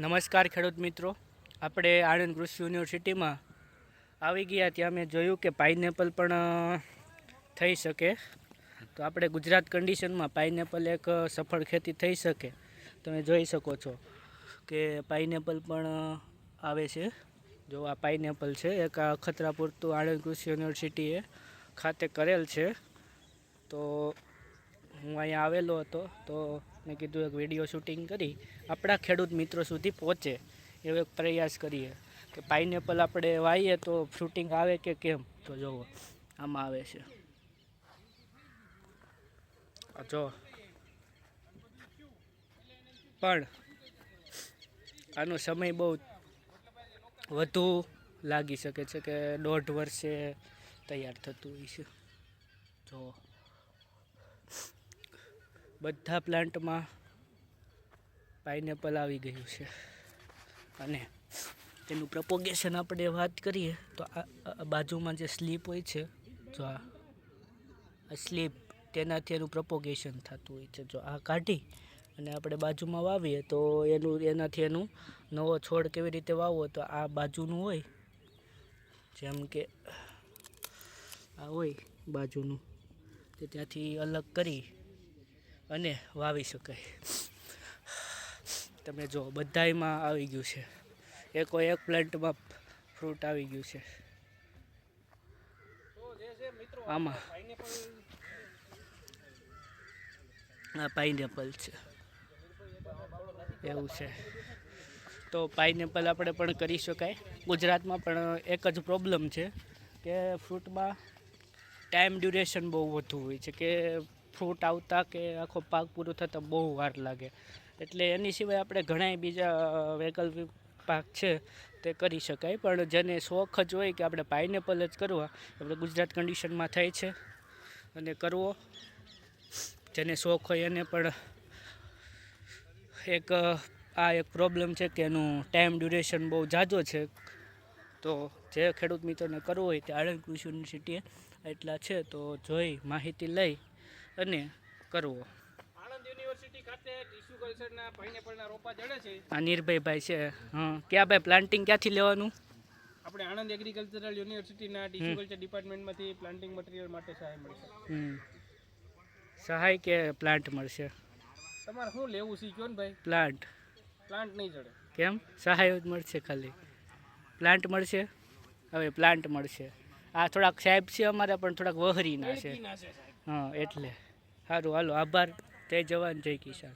નમસ્કાર ખેડૂત મિત્રો. આપણે આણંદ કૃષિ યુનિવર્સિટીમાં આવી ગયા ત્યાં મેં જોયું કે પાઇનેપલ પણ થઈ શકે. તો આપણે ગુજરાત કન્ડિશનમાં પાઇનેપલ એક સફળ ખેતી થઈ શકે. તમે જોઈ શકો છો કે પાઇનેપલ પણ આવે છે. જો આ પાઇનેપલ છે, એક આ ખતરા પૂરતું આણંદ કૃષિ યુનિવર્સિટીએ ખાતે કરેલ છે. તો હું અહીંયા આવેલો હતો. તો મેં કીધું એક વીડિયો શૂટિંગ કરી, આપણા ખેડૂત મિત્રો સુધી પહોંચે. એવો એક પ્રયાસ કરીએ કે પાઇનેપલ આપણે વાવીએ તો ફ્રૂટિંગ આવે કે કેમ? તો જુઓ, આમાં આવે છે. જો પણ આનો સમય બહુ વધુ લાગી શકે છે કે દોઢ વર્ષે તૈયાર થતું હોય છે. જો બધા પ્લાન્ટમાં પાઇનેપલ આવી ગયું છે. અને તેનું પ્રપોગેશન આપણે વાત કરીએ, તો આ બાજુમાં જે સ્લીપ હોય છે, જો આ સ્લીપ તેનાથી એનું પ્રપોગેશન થતું હોય છે. જો આ કાઢી અને આપણે બાજુમાં વાવીએ, તો એનું, એનાથી એનું નવો છોડ કેવી રીતે વાવવો, તો આ બાજુનું હોય, જેમ કે આ હોય બાજુનું, તે ત્યાંથી અલગ કરી અને વાવી શકાય તમે જો, બધાયમાં આવી ગયું છે. એકો એક પ્લાન્ટમાં ફ્રૂટ આવી ગયું છે. આમાં. આ પાઇનેપલ છે. એવું છે. તો પાઇનેપલ આપણે પણ કરી શકાય. ગુજરાતમાં પણ એક જ પ્રોબ્લેમ છે કે ફ્રૂટમાં ટાઈમ ડ્યુરેશન બહુ વધુ હોય છે કે ફ્રૂટ આવતા કે આખો પાક પૂરો થતાં બહુ વાર લાગે. એટલે એની સિવાય આપણે ઘણા બીજા વૈકલ્પિક પાક છે તે કરી શકાય. પણ જેને શોખ જ હોય કે આપણે પાઇનેપલ જ કરવા, આપણે ગુજરાત કન્ડિશનમાં થાય છે અને કરવો. જેને શોખ હોય એને પણ એક આ એક પ્રોબ્લેમ છે કે એનું ટાઈમ ડ્યુરેશન બહુ ઝાઝો છે. તો જે ખેડૂત મિત્રોને કરવું હોય તે આણંદ કૃષિ યુનિવર્સિટીએ એટલા છે. તો જોઈ માહિતી લઈ અને કરવો. આણંદ યુનિવર્સિટી ખાતે ટીસ્યુ કલ્ચરના રોપા જડે છે. આ નિર્ભયભાઈ છે. હા. ક્યાં ભાઈ પ્લાન્ટિંગ ક્યાંથી લેવાનું? આપણે આણંદ એગ્રીકલ્ચરલ યુનિવર્સિટીના ટીસ્યુ કલ્ચર ડિપાર્ટમેન્ટમાંથી પ્લાન્ટિંગ મટીરિયલ માટે સહાય મળશે. સહાય કે પ્લાન્ટ મળશે? તમારે શું લેવું છે કયો ને ભાઈ? પ્લાન્ટ પ્લાન્ટ નહીં જડે. કેમ? સહાય જ મળશે ખાલી. પ્લાન્ટ મળશે? હવે પ્લાન્ટ મળશે. આ થોડાક સાહેબ છે અમારા પણ થોડાક વહરીના છે. હા એટલે. સારું હાલો આભાર. જય જવાન જય કિસાન.